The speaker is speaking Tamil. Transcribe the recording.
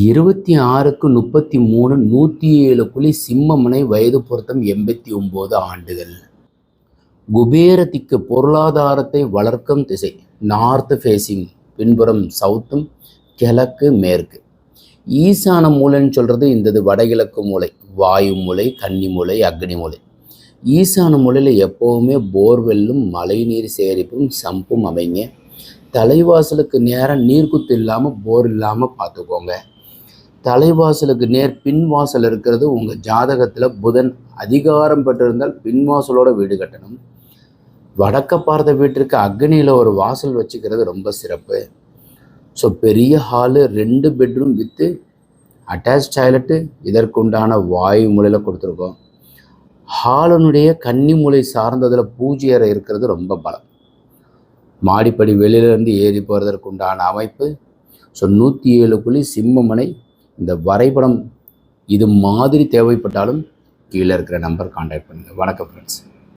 இருபத்தி ஆறுக்கு முப்பத்தி மூணு நூற்றி ஏழு குழி சிம்மமனை வயது பொருத்தம் எண்பத்தி ஒம்பது ஆண்டுகள். குபேரத்திற்கு பொருளாதாரத்தை வளர்க்கும் திசை நார்த் ஃபேஸிங் பின்புறம் சவுத்தும் கிழக்கு மேற்கு. ஈசான மூலைன்னு சொல்கிறது இந்தது வடகிழக்கு மூலை வாயு மூலை கன்னி மூலை அக்னி மூலை. ஈசான மூலையில் எப்போவுமே போர்வெல்லும் மழைநீர் சேகரிப்பும் சம்பும் அமைங்க. தலைவாசலுக்கு நேரம் நீர்க்குத்து இல்லாமல் போர் இல்லாமல் பார்த்துக்கோங்க. தலைவாசலுக்கு நேர் பின்வாசல் இருக்கிறது. உங்கள் ஜாதகத்தில் புதன் அதிகாரம் பெற்றிருந்தால் பின்வாசலோட வீடு கட்டணும். வடக்க பார்த்த வீட்டிற்கு அக்னியில் ஒரு வாசல் வச்சுக்கிறது ரொம்ப சிறப்பு. ஸோ பெரிய ஹாலு ரெண்டு பெட்ரூம் வித்து அட்டாச் டாய்லெட்டு இதற்குண்டான வாயு மூலையில் கொடுத்துருக்கோம். ஹாலனுடைய கன்னி மூலை சார்ந்ததில் பூஜை அறை இருக்கிறது ரொம்ப பலம். மாடிப்படி வெளியிலேருந்து ஏறி போகிறதற்குண்டான அமைப்பு. ஸோ நூற்றி ஏழு புள்ளி சிம்மமனை இந்த வரைபடம் இது மாதிரி தேவைப்பட்டாலும் கீழே இருக்கிற நம்பர் காண்டாக்ட் பண்ணுங்கள் வணக்கம் ஃப்ரெண்ட்ஸ்